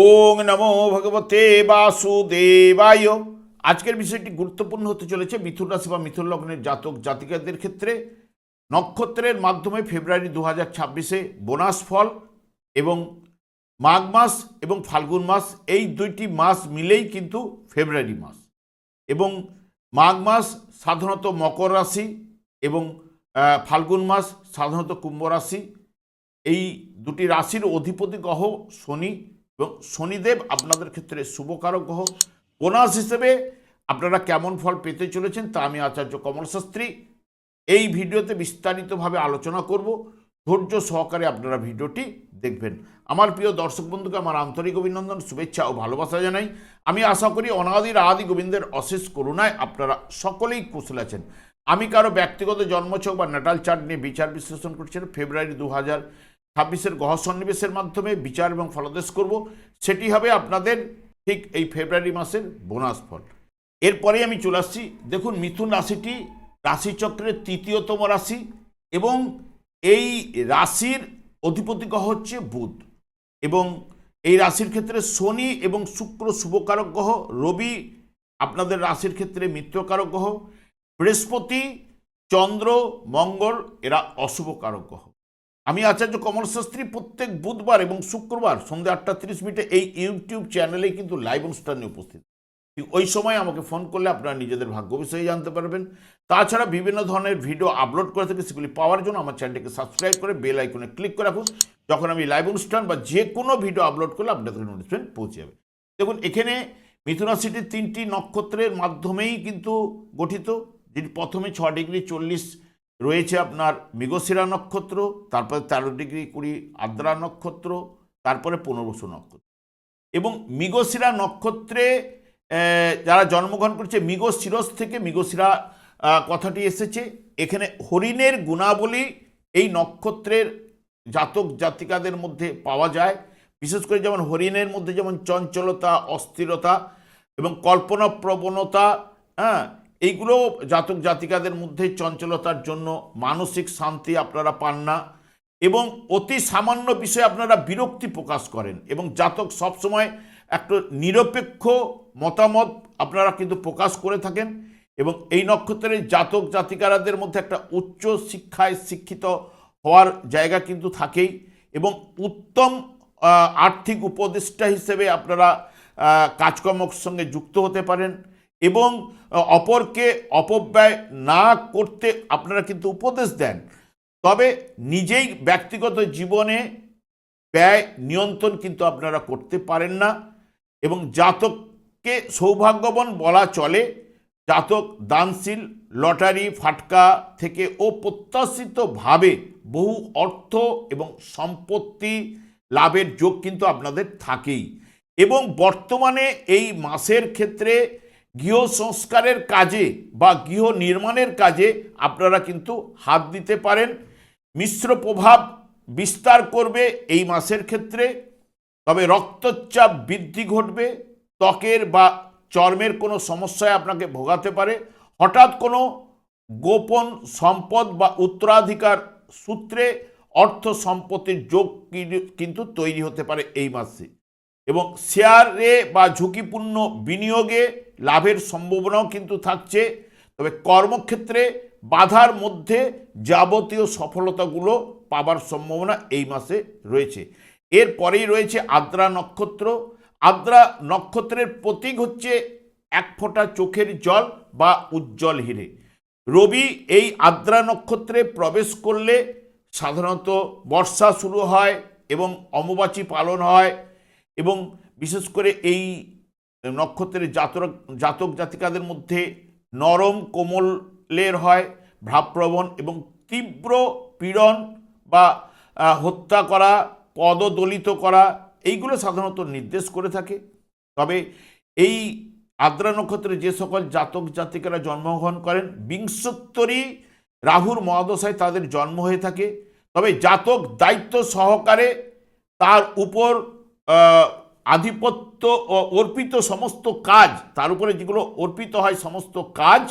ওং নমো ভগবতে বাসুদেবায়। আজকের বিষয়টি গুরুত্বপূর্ণ হতে চলেছে মিথুন রাশি বা মিথুন লগ্নের জাতক জাতিকাদের ক্ষেত্রে। নক্ষত্রের মাধ্যমে ফেব্রুয়ারি দু হাজার ছাব্বিশে বোনাস ফল এবং মাঘ মাস এবং ফাল্গুন মাস, এই দুইটি মাস মিলেই কিন্তু ফেব্রুয়ারি মাস। এবং মাঘ মাস সাধারণত মকর রাশি এবং ফাল্গুন মাস সাধারণত কুম্ভ রাশি। এই দুটি রাশির অধিপতি গ্রহ শনি এবং শনিদেব আপনাদের ক্ষেত্রে শুভকারক গ্রহ। বোনাস হিসেবে আপনারা কেমন ফল পেতে চলেছেন তা আমি আচার্য কমল শাস্ত্রী এই ভিডিওতে বিস্তারিতভাবে আলোচনা করব। ধৈর্য সহকারে আপনারা ভিডিওটি দেখবেন। আমার প্রিয় দর্শক বন্ধুকে আমার আন্তরিক অভিনন্দন, শুভেচ্ছা ও ভালোবাসা জানাই। আমি আশা করি অনাদির আদি গোবিন্দের অশেষ করুণায় আপনারা সকলেই কুশল আছেন। আমি কারও ব্যক্তিগত জন্মছক বা নাটাল চার্ট নিয়ে বিচার বিশ্লেষণ করছেন ফেব্রুয়ারি দু হাজার ছাব্বিশের গহ সন্নিবেশের মাধ্যমে বিচার এবং ফলাদেশ করব। সেটি হবে আপনাদের ঠিক এই ফেব্রুয়ারি মাসের বোনাস ফল। এরপরে আমি চলে আসছি। দেখুন, মিথুন রাশিটি রাশিচক্রের তৃতীয়তম রাশি এবং এই রাশির অধিপতি গ্রহ হচ্ছে বুধ এবং এই রাশির ক্ষেত্রে শনি এবং শুক্র শুভকারক গ্রহ, রবি আপনাদের রাশির ক্ষেত্রে মিত্রকারক গ্রহ, বৃহস্পতি, চন্দ্র, মঙ্গল, এরা অশুভকারক গ্রহ। আমি আচার্য কমল শাস্ত্রী প্রত্যেক বুধবার এবং শুক্রবার সন্ধ্যে আটটা তিরিশ মিনিটে এই ইউটিউব চ্যানেলে কিন্তু লাইভ অনুষ্ঠানে উপস্থিত। ওই সময় আমাকে ফোন করলে আপনারা নিজেদের ভাগ্য বিষয়ে জানতে পারবেন। তাছাড়া বিভিন্ন ধরনের ভিডিও আপলোড করে থাকি, সেগুলি পাওয়ার জন্য আমার চ্যানেলটিকে সাবস্ক্রাইব করে বেল আইকনে ক্লিক করে রাখুন। যখন আমি লাইভ অনুষ্ঠান বা যে কোনো ভিডিও আপলোড করলে আপনাদের নোটিফিকেশন পৌঁছে যাবে। দেখুন, এখানে মিথুনা সিটির তিনটি নক্ষত্রের মাধ্যমেই কিন্তু গঠিত। যেটি প্রথমে ছ ডিগ্রি চল্লিশ রয়েছে আপনার মৃগশিরা নক্ষত্র, তারপরে তেরো ডিগ্রি কুড়ি আদ্রা নক্ষত্র, তারপরে পুনর্বসু নক্ষত্র। এবং মৃগশিরা নক্ষত্রে যারা জন্মগ্রহণ করেছে, মৃগশিরস থেকে মৃগশিরা কথাটি এসেছে। এখানে হরিণের গুণাবলী এই নক্ষত্রের জাতক জাতিকাদের মধ্যে পাওয়া যায়। বিশেষ করে যেমন হরিণের মধ্যে যেমন চঞ্চলতা, অস্থিরতা এবং কল্পনা প্রবণতা হ্যাঁ এইগুলো জাতক জাতিকাদের মধ্যে চঞ্চলতার জন্য মানসিক শান্তি আপনারা পান না এবং অতি সামান্য বিষয়ে আপনারা বিরক্তি প্রকাশ করেন এবং জাতক সবসময় একটা নিরপেক্ষ মতামত আপনারা কিন্তু প্রকাশ করে থাকেন এবং এই নক্ষত্রের জাতক জাতিকারাদের মধ্যে একটা উচ্চ শিক্ষায় শিক্ষিত হওয়ার জায়গা কিন্তু থাকেই এবং উত্তম আর্থিক উপদেষ্টা হিসেবে আপনারা কাজকর্মের সঙ্গে যুক্ত হতে পারেন। এবং অপরকে অপব্যয় না করতে আপনারা কিন্তু উপদেশ দেন। তবে নিজেই ব্যক্তিগত জীবনে ব্যয় নিয়ন্ত্রণ কিন্তু আপনারা করতে পারেন না এবং জাতককে সৌভাগ্যবান বলা চলে, জাতক দানশীল, লটারি, ফাটকা থেকে অপ্রত্যাশিতভাবে বহু অর্থ এবং সম্পত্তি লাভের যোগ কিন্তু আপনাদের থাকেই। এবং বর্তমানে এই মাসের ক্ষেত্রে গৃহ সংস্কারের কাজে বা গৃহ নির্মাণের কাজে আপনারা কিন্তু হাত দিতে পারেন। মিশ্র প্রভাব বিস্তার করবে এই মাসের ক্ষেত্রে। তবে রক্তচাপ বৃদ্ধি ঘটবে, ত্বকের বা চর্মের কোনো সমস্যায় আপনাকে ভোগাতে পারে। হঠাৎ কোনো গোপন সম্পদ বা উত্তরাধিকার সূত্রে অর্থ সম্পত্তির যোগ কিন্তু তৈরি হতে পারে এই মাসে। এবং শেয়ারে বা ঝুঁকিপূর্ণ বিনিয়োগে লাভের সম্ভাবনাও কিন্তু থাকছে। তবে কর্মক্ষেত্রে বাধার মধ্যে যাবতীয় সফলতাগুলো পাবার সম্ভাবনা এই মাসে রয়েছে। এরপরেই রয়েছে আদ্রা নক্ষত্র। আদ্রা নক্ষত্রের প্রতীক হচ্ছে এক ফোঁটা চোখের জল বা উজ্জ্বল হিরে। রবি এই আদ্রা নক্ষত্রে প্রবেশ করলে সাধারণত বর্ষা শুরু হয় এবং অম্বুবাচী পালন হয়। এবং বিশেষ করে এই নক্ষত্রের জাতক জাতক জাতিকাদের মধ্যে নরম কোমলের হয়, ভাবপ্রবণ এবং তীব্র পীড়ন বা হত্যা করা, পদদলিত করা, এইগুলো সাধারণত নির্দেশ করে থাকে। তবে এই আদ্রা নক্ষত্রে যে সকল জাতক জাতিকারা জন্মগ্রহণ করেন, বিংশোত্তরী রাহুর মহাদশায় তাদের জন্ম হয়ে থাকে। তবে জাতক দায়িত্ব সহকারে তার উপর আধিপত্য অর্পিত সমস্ত কাজ, তার উপরে যেগুলো অর্পিত হয় সমস্ত কাজ,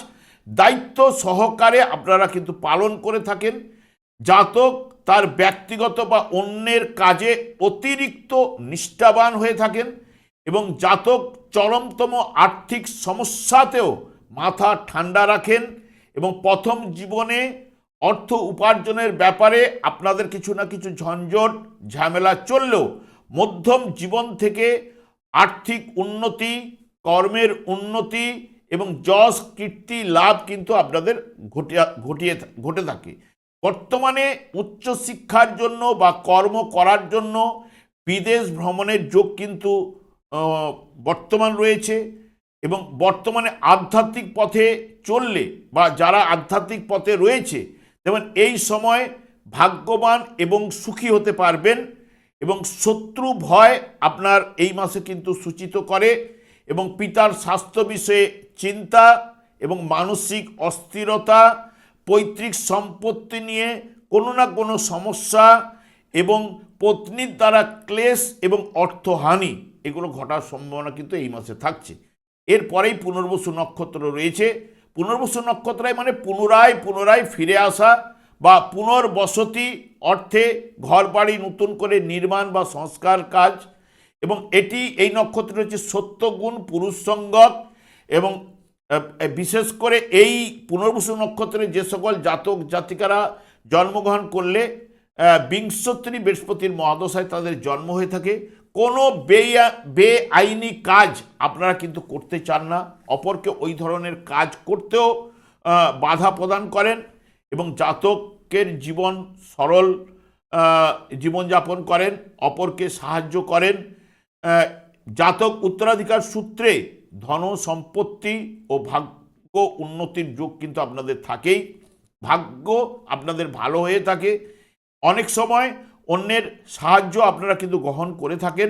দায়িত্ব সহকারে আপনারা কিন্তু পালন করে থাকেন। জাতক তার ব্যক্তিগত বা অন্যের কাজে অতিরিক্ত নিষ্ঠাবান হয়ে থাকেন এবং জাতক চরমতম আর্থিক সমস্যাতেও মাথা ঠান্ডা রাখেন এবং প্রথম জীবনে অর্থ উপার্জনের ব্যাপারে আপনাদের কিছু না কিছু ঝঞ্ঝট, ঝামেলা চললেও মধ্যম জীবন থেকে আর্থিক উন্নতি, কর্মের উন্নতি এবং যশ, কীর্তি, লাভ কিন্তু আপনাদের ঘটিয়া, ঘটিয়ে ঘটে থাকে। বর্তমানে উচ্চশিক্ষার জন্য বা কর্ম করার জন্য বিদেশ ভ্রমণের যোগ কিন্তু বর্তমান রয়েছে এবং বর্তমানে আধ্যাত্মিক পথে চললে বা যারা আধ্যাত্মিক পথে রয়েছে, যেমন এই সময় ভাগ্যবান এবং সুখী হতে পারবেন এবং শত্রু ভয় আপনার এই মাসে কিন্তু সূচিত করে এবং পিতার স্বাস্থ্য বিষয়ে চিন্তা এবং মানসিক অস্থিরতা, পৈতৃক সম্পত্তি নিয়ে কোনো না কোনো সমস্যা এবং পত্নীর দ্বারা ক্লেশ এবং অর্থহানি, এগুলো ঘটার সম্ভাবনা কিন্তু এই মাসে থাকছে। এরপরেই পুনর্বসু নক্ষত্র রয়েছে। পুনর্বসু নক্ষত্রায় মানে পুনরায় পুনরায় ফিরে আসা বা পুনর্বসতি অর্থে ঘরবাড়ি নতুন করে নির্মাণ বা সংস্কার কাজ এবং এটি এই নক্ষত্র হচ্ছে সত্যগুণ পুরুষ সঙ্গত এবং বিশেষ করে এই পুনর্বসু নক্ষত্রে যে সকল জাতক জাতিকারা জন্মগ্রহণ করলে আহ, বিংশোত্তরী বৃহস্পতির মহাদশায় তাদের জন্ম হয়ে থাকে। কোনো বেয়া বেআইনি কাজ আপনারা কিন্তু করতে চান না। অপরকে ওই ধরনের কাজ করতেও বাধা প্রদান করেন এবং জাতকের জীবন সরল জীবনযাপন করেন, অপরকে সাহায্য করেন। জাতক উত্তরাধিকার সূত্রে ধন সম্পত্তি ও ভাগ্য উন্নতির যোগ কিন্তু আপনাদের থাকেই। ভাগ্য আপনাদের ভালো হয়ে থাকে। অনেক সময় অন্যের সাহায্য আপনারা কিন্তু গ্রহণ করে থাকেন।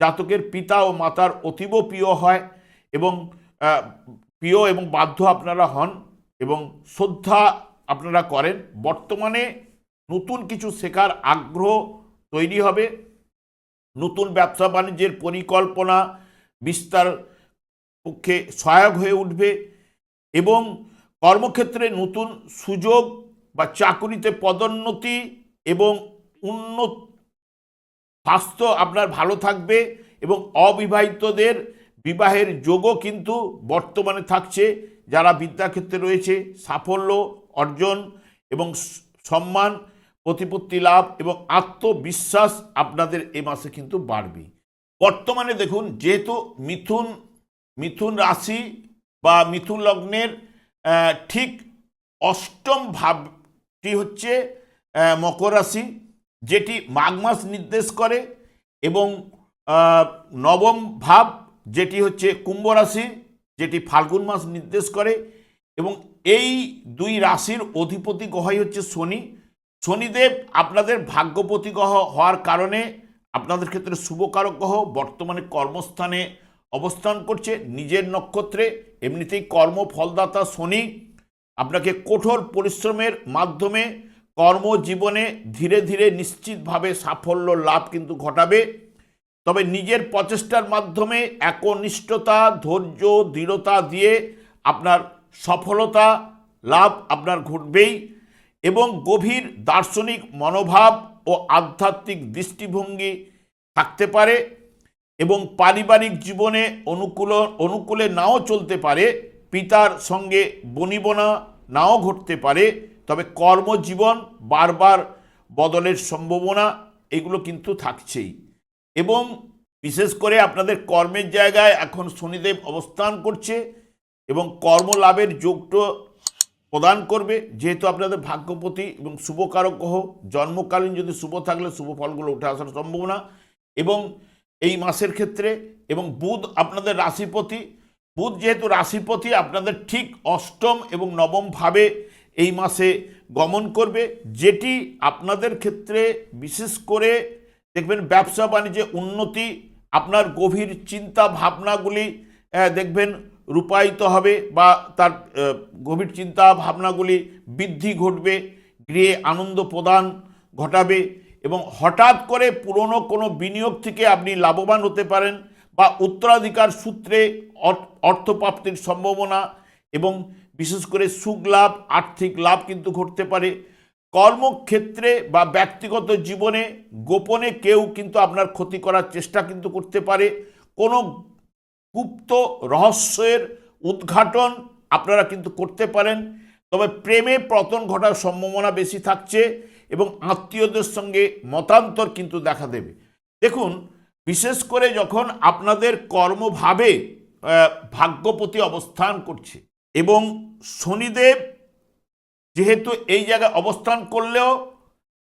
জাতকের পিতা ও মাতার অতীব প্রিয় হয় এবং প্রিয় এবং বাধ্য আপনারা হন এবং শ্রদ্ধা আপনারা করেন। বর্তমানে নতুন কিছু শেখার আগ্রহ তৈরি হবে। নতুন ব্যবসা বাণিজ্যের পরিকল্পনা বিস্তার পক্ষে সহায়ক হয়ে উঠবে এবং কর্মক্ষেত্রে নতুন সুযোগ বা চাকুরিতে পদোন্নতি এবং উন্নত স্বাস্থ্য আপনার ভালো থাকবে এবং অবিবাহিতদের বিবাহের যোগও কিন্তু বর্তমানে থাকছে। যারা বিদ্যাক্ষেত্রে রয়েছে, সাফল্য অর্জন এবং সম্মান, প্রতিপত্তি লাভ এবং আত্মবিশ্বাস আপনাদের এ মাসে কিন্তু বাড়বে বর্তমানে দেখুন, যেহেতু মিথুন মিথুন রাশি বা মিথুন লগ্নের ঠিক অষ্টম ভাবটি হচ্ছে মকর রাশি, যেটি মাঘ মাস নির্দেশ করে এবং নবম ভাব যেটি হচ্ছে কুম্ভ রাশি, যেটি ফাল্গুন মাস নির্দেশ করে এবং এই দুই রাশির অধিপতি গ্রহই হচ্ছে শনি। শনিদেব আপনাদের ভাগ্যপতি গ্রহ হওয়ার কারণে আপনাদের ক্ষেত্রে শুভকারক গ্রহ বর্তমানে কর্মস্থানে অবস্থান করছে নিজের নক্ষত্রে। এমনিতেই কর্মফলদাতা শনি। আপনাকে কঠোর পরিশ্রমের মাধ্যমে কর্মজীবনে ধীরে ধীরে নিশ্চিতভাবে সাফল্য লাভ কিন্তু ঘটাবে। তবে নিজের প্রচেষ্টার মাধ্যমে একনিষ্ঠতা, ধৈর্য, দৃঢ়তা দিয়ে আপনার সফলতা লাভ আপনার ঘটবেই এবং গভীর দার্শনিক মনোভাব ও আধ্যাত্মিক দৃষ্টিভঙ্গি থাকতে পারে এবং পারিবারিক জীবনে অনুকূল, অনুকূলে নাও চলতে পারে, পিতার সঙ্গে বনিবনা নাও ঘটতে পারে, তবে কর্মজীবন বারবার বদলের সম্ভাবনা এগুলো কিন্তু থাকছেই। এবং বিশেষ করে আপনাদের কর্মের জায়গায় এখন শনিদেব অবস্থান করছে এবং কর্মলাভের যোগটা প্রদান করবে, যেহেতু আপনাদের ভাগ্যপতি এবং শুভকারক গ্রহ, জন্মকালীন যদি শুভ থাকলে শুভ ফলগুলো উঠে আসার সম্ভাবনা। এবং এই মাসের ক্ষেত্রে, এবং বুধ আপনাদের রাশিপতি, বুধ যেহেতু রাশিপতি, আপনাদের ঠিক অষ্টম এবং নবম ভাবে এই মাসে গমন করবে, যেটি আপনাদের ক্ষেত্রে বিশেষ করে দেখবেন ব্যবসা বাণিজ্যে উন্নতি, আপনার গভীর চিন্তা ভাবনাগুলি দেখবেন রূপায়িত হবে বা তার গভীর চিন্তা ভাবনাগুলি বৃদ্ধি ঘটবে, গৃহে আনন্দ প্রদান ঘটাবে এবং হঠাৎ করে পুরনো কোনো বিনিয়োগ থেকে আপনি লাভবান হতে পারেন বা উত্তরাধিকার সূত্রে অর্থ- অর্থপ্রাপ্তির সম্ভাবনা এবং বিশেষ করে সুখ লাভ, আর্থিক লাভ কিন্তু ঘটতে পারে। কর্মক্ষেত্রে বা ব্যক্তিগত জীবনে গোপনে কেউ কিন্তু আপনার ক্ষতি করার চেষ্টা কিন্তু করতে পারে। কোনো গুপ্ত রহস্যের উদ্ঘাটন আপনারা কিন্তু করতে পারেন। তবে প্রেমে পতন ঘটার সম্ভাবনা বেশি থাকছে এবং আত্মীয়দের সঙ্গে মতান্তর কিন্তু দেখা দেবে। দেখুন, বিশেষ করে যখন আপনাদের কর্মভাবে ভাগ্যপতি অবস্থান করছে এবং শনিদেব যেহেতু এই জায়গায় অবস্থান করলেও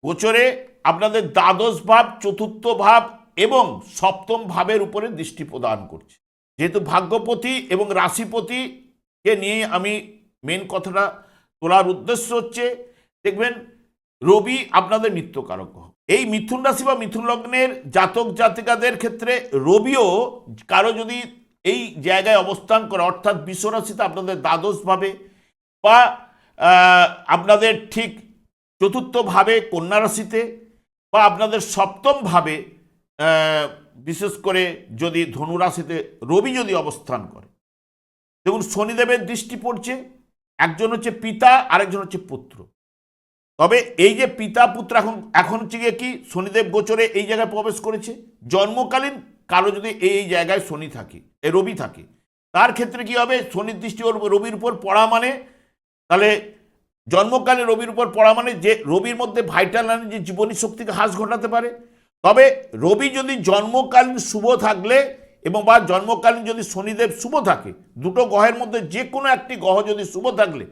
গোচরে আপনাদের দ্বাদশ ভাব, চতুর্থ ভাব এবং সপ্তম ভাবের উপরে দৃষ্টি প্রদান করছে। যেহেতু ভাগ্যপতি এবং রাশিপতিকে নিয়ে আমি মেন কথাটা তোলার উদ্দেশ্য হচ্ছে, দেখবেন রবি আপনাদের নিত্যকারক এই মিথুন রাশি বা মিথুন লগ্নের জাতক জাতিকাদের ক্ষেত্রে রবিও কারও যদি এই জায়গায় অবস্থান করে, অর্থাৎ বিশ্বরাশিতে আপনাদের দ্বাদশভাবে বা আপনাদের ঠিক চতুর্থভাবে কন্যা রাশিতে বা আপনাদের সপ্তমভাবে বিশেষ করে যদি ধনু রাশিতে রবি যদি অবস্থান করে। দেখুন, শনিদেবের দৃষ্টি পড়ছে, একজন হচ্ছে পিতা, আরেকজন হচ্ছে পুত্র। তবে এই যে পিতা, পুত্র, এখন এখন হচ্ছে গিয়ে কি, শনিদেব গোচরে এই জায়গায় প্রবেশ করেছে। জন্মকালীন কারও যদি এই জায়গায় শনি থাকে, এ রবি থাকে, তার ক্ষেত্রে কি হবে? শনির দৃষ্টি রবির উপর পড়া মানে তাহলে জন্মকালে রবির উপর পড়া মানে যে রবির মধ্যে ভাইটাল যে জীবনী শক্তিকে হ্রাস ঘটাতে পারে। তবে রবি যদি জন্মকালীন শুভ থাকলে এবং বা জন্মকালীন যদি শনিদেব শুভ থাকে, দুটো গ্রহের মধ্যে যে কোনো একটি গ্রহ যদি শুভ থাকলে,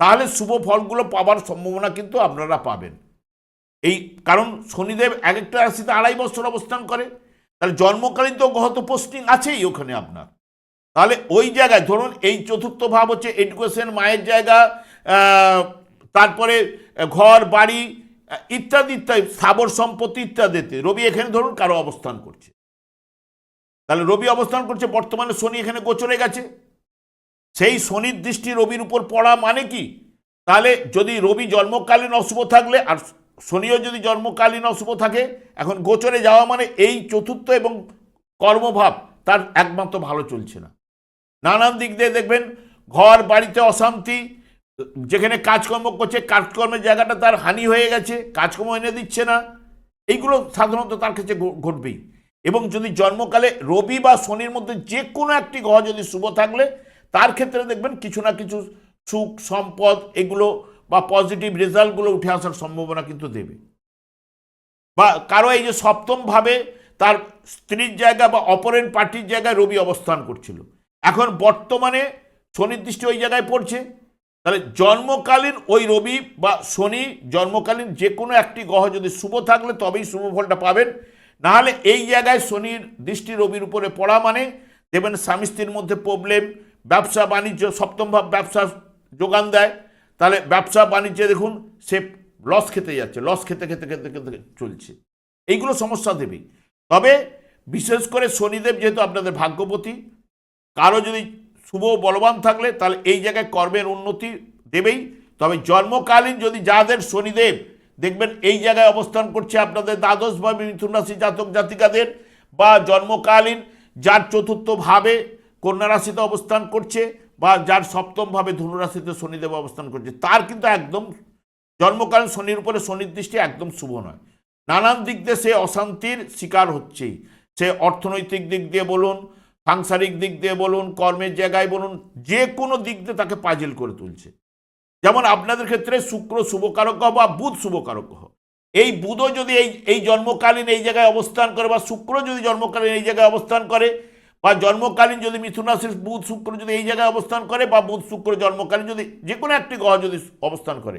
তাহলে শুভ ফলগুলো পাওয়ার সম্ভাবনা কিন্তু আপনারা পাবেন। এই কারণ শনিদেব এক একটা রাশিতে আড়াই বছর অবস্থান করে, তাহলে জন্মকালীন তো গ্রহ তো পোস্টিং আছেই ওখানে আপনার। তাহলে ওই জায়গায় ধরুন এই চতুর্থ ভাব হচ্ছে এডুকেশন মায়ের জায়গা তারপরে ঘর, বাড়ি ইত্যাদি ইত্যাদি স্থাবর সম্পত্তি ইত্যাদিতে রবি এখানে ধরুন কারও অবস্থান করছে। তাহলে রবি অবস্থান করছে, বর্তমানে শনি এখানে গোচরে গেছে। সেই শনির দৃষ্টি রবির উপর পড়া মানে কি? তাহলে যদি রবি জন্মকালীন অশুভ থাকলে, আর শনিও যদি জন্মকালীন অশুভ থাকে, এখন গোচরে যাওয়া মানে এই চতুর্থ এবং কর্মভাব তার একমাত্র ভালো চলছে না। নানান দিক দিয়ে দেখবেন, ঘর, বাড়িতে অশান্তি যেখানে কাজকর্ম করছে, কাজকর্মের জায়গাটা তার হানি হয়ে গেছে, কাজকর্ম এনে দিচ্ছে না। এইগুলো সাধারণত তার কাছে ঘটবেই। এবং যদি জন্মকালে রবি বা শনির মধ্যে যে কোনো একটি গ্রহ যদি শুভ থাকলে, তার ক্ষেত্রে দেখবেন কিছু না কিছু সুখ, সম্পদ এগুলো বা পজিটিভ রেজাল্টগুলো উঠে আসার সম্ভাবনা কিন্তু দেবে। বা কারও এই যে সপ্তম ভাবে তার স্ত্রীর জায়গা বা অপরের পার্টির জায়গায় রবি অবস্থান করছিল। এখন বর্তমানে শনির দৃষ্টি ওই জায়গায় পড়ছে। তাহলে জন্মকালীন ওই রবি বা শনি জন্মকালীন যে কোনো একটি গ্রহ যদি শুভ থাকলে তবেই শুভ ফলটা পাবেন। নাহলে এই জায়গায় শনির দৃষ্টি রবির উপরে পড়া মানে দেখবেন স্বামী স্ত্রীর মধ্যে প্রবলেম ব্যবসা, বাণিজ্য, সপ্তম ভাব ব্যবসা যোগান দেয়। তাহলে ব্যবসা, বাণিজ্যে দেখুন, সে লস খেতে যাচ্ছে লস খেতে খেতে খেতে খেতে চলছে। এইগুলো সমস্যা দেবেই। তবে বিশেষ করে শনিদেব যেহেতু আপনাদের ভাগ্যপতি, কারও যদি শুভ বলবান থাকলে তাহলে এই জায়গায় কর্মের উন্নতি দেবেই। তবে জন্মকালীন যদি যাদের শনিদেব, দেখবেন এই জায়গায় অবস্থান করছে আপনাদের দ্বাদশ বা মিথুন রাশি জাতক জাতিকাদের, বা জন্মকালীন যার চতুর্থ ভাবে কন্যা রাশিতে অবস্থান করছে, বা যার সপ্তম ভাবে ধনুরাশিতে শনিদেব অবস্থান করছে, তার কিন্তু একদম জন্মকালীন শনির উপরে শনির দৃষ্টি একদম শুভ নয়। নানান দিক দিয়ে সে অশান্তির শিকার হচ্ছেই। সে অর্থনৈতিক দিক দিয়ে বলুন সাংসারিক দিক দিয়ে বলুন, কর্মের জায়গায় বলুন, যে কোনো দিক দিয়ে তাকে পাজিল করে তুলছে। যেমন আপনাদের ক্ষেত্রে শুক্র শুভকারক বা বুধ শুভকারক এই বুধও যদি এই এই জন্মকালীন এই জায়গায় অবস্থান করে বা শুক্র যদি জন্মকালীন এই জায়গায় অবস্থান করে বা জন্মকালীন যদি মিথুন রাশির বুধ শুক্র যদি এই জায়গায় অবস্থান করে বা বুধ শুক্র জন্মকালীন যদি যে কোনো একটি গ্রহ যদি অবস্থান করে।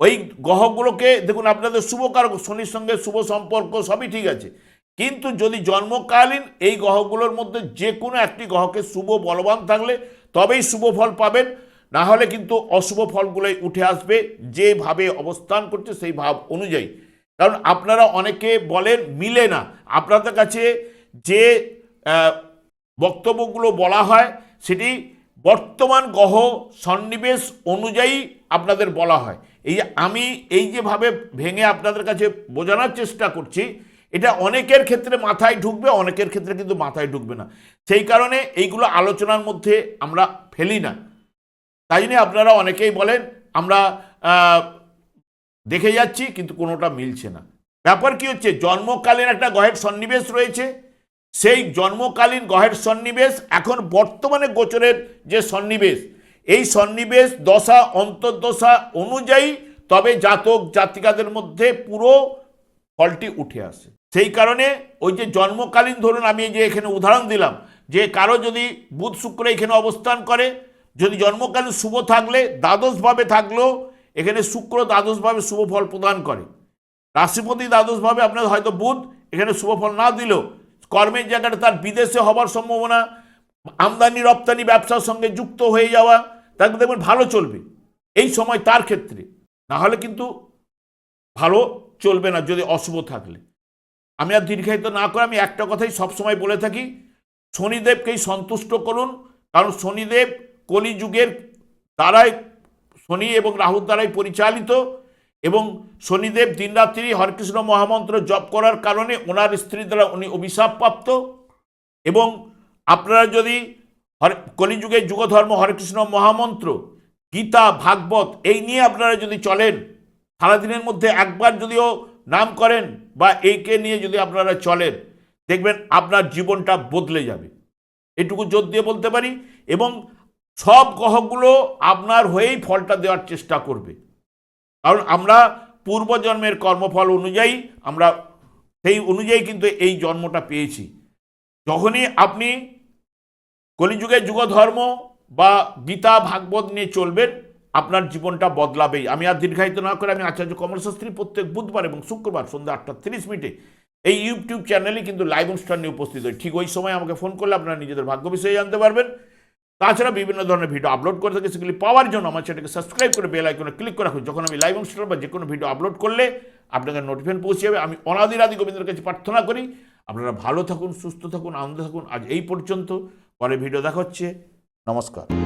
ওই গ্রহগুলোকে দেখুন, আপনাদের শুভকারক, শনির সঙ্গে শুভ সম্পর্ক সবই ঠিক আছে। কিন্তু যদি জন্মকালীন এই গ্রহগুলোর মধ্যে যে কোনো একটি গ্রহকে শুভ বলবান থাকলে তবেই শুভ ফল পাবেন। না হলে কিন্তু অশুভ ফলগুলোই উঠে আসবে। যেভাবে অবস্থান করছে সেই ভাব অনুযায়ী। কারণ আপনারা অনেকে বলেন, মিলে না। আপনাদের কাছে যে বক্তব্যগুলো বলা হয়, সেটি বর্তমান গ্রহ সন্নিবেশ অনুযায়ী আপনাদের বলা হয়। এই আমি এই যেভাবে ভেঙে আপনাদের কাছে বোঝানোর চেষ্টা করছি এটা অনেকের ক্ষেত্রে মাথায় ঢুকবে, অনেকের ক্ষেত্রে কিন্তু মাথায় ঢুকবে না। সেই কারণে এইগুলো আলোচনার মধ্যে আমরা ফেলি না। তাই জন্য আপনারা অনেকেই বলেন, আমরা দেখে যাচ্ছি, কিন্তু কোনোটা মিলছে না। ব্যাপার কি হচ্ছে, জন্মকালীন একটা গহের সন্নিবেশ রয়েছে। সেই জন্মকালীন গহের সন্নিবেশ এখন বর্তমানে গোচরের যে সন্নিবেশ, এই সন্নিবেশ দশা, অন্তর্দশা অনুযায়ী তবে জাতক জাতিকাদের মধ্যে পুরো ফলটি উঠে আসে। সেই কারণে ওই যে জন্মকালীন ধরুন আমি যে এখানে উদাহরণ দিলাম, যে কারও যদি বুধ শুক্র এখানে অবস্থান করে, যদি জন্মকালীন শুভ থাকলে দ্বাদশভাবে থাকলেও এখানে শুক্র দ্বাদশভাবে শুভ ফল প্রদান করে। রাশিপতি দ্বাদশভাবে আপনার হয়তো বুধ এখানে শুভ ফল না দিলেও কর্মের জায়গাটা তার বিদেশে হবার সম্ভাবনা, আমদানি, রপ্তানি, ব্যবসার সঙ্গে যুক্ত হয়ে যাওয়া তাকে দেখবেন ভালো চলবে। এই সময় তার ক্ষেত্রে। না হলে কিন্তু ভালো চলবে না যদি অশুভ থাকলে। আমি আর দীর্ঘায়িত না করে আমি একটা কথাই সবসময় বলে থাকি শনিদেবকেই সন্তুষ্ট করুন, কারণ শনিদেব কলিযুগের দ্বারাই, শনি এবং রাহুর দ্বারাই পরিচালিত এবং শনিদেব দিনরাত্রি হরকৃষ্ণ মহামন্ত্র জপ করার কারণে ওনার স্ত্রী দ্বারা উনি অভিশাপপ্রাপ্ত এবং আপনারা যদি হরে- কলিযুগের যুগধর্ম হরেকৃষ্ণ মহামন্ত্র, গীতা, ভাগবত এই নিয়ে আপনারা যদি চলেন, সারাদিনের মধ্যে একবার যদিও নাম করেন বা এইকে নিয়ে যদি আপনারা চলেন, দেখবেন আপনার জীবনটা বদলে যাবে। এটুকু জোর দিয়ে বলতে পারি, এবং সব গ্রহগুলো আপনার হয়েই ফলটা দেওয়ার চেষ্টা করবে। কারণ আমরা পূর্বজন্মের কর্মফল অনুযায়ী, আমরা সেই অনুযায়ী কিন্তু এই জন্মটা পেয়েছি। যখনই আপনি কলিযুগের যুগধর্ম বা গীতা ভাগবত নিয়ে চলবেন আপনার জীবনটা বদলাবেই। আমি আর দীর্ঘায়িত না করে আমি আচার্য কমল শাস্ত্রী প্রত্যেক বুধবার এবং শুক্রবার সন্ধ্যা আটটা তিরিশ মিনিটে এই ইউটিউব চ্যানেলে কিন্তু লাইভ অনুষ্ঠান নিয়ে উপস্থিত হই। ঠিক ওই সময় আমাকে ফোন করলে আপনারা নিজেদের ভাগ্য বিষয়ে জানতে পারবেন। তাছাড়া বিভিন্ন ধরনের ভিডিও আপলোড করে থাকি, সেগুলি পাওয়ার জন্য আমার সেটাকে সাবস্ক্রাইব করে বেল আইকনে ক্লিক করে রাখুন। যখন আমি লাইভ অনুষ্ঠান বা যে কোনো ভিডিও আপলোড করলে আপনাদের নোটিফিকেশন পৌঁছে যাবে। আমি অনাদির আদি গোবিন্দের কাছে প্রার্থনা করি, আপনারা ভালো থাকুন, সুস্থ থাকুন, আনন্দ থাকুন। আজ এই পর্যন্ত। পরে ভিডিও দেখা হচ্ছে। নমস্কার।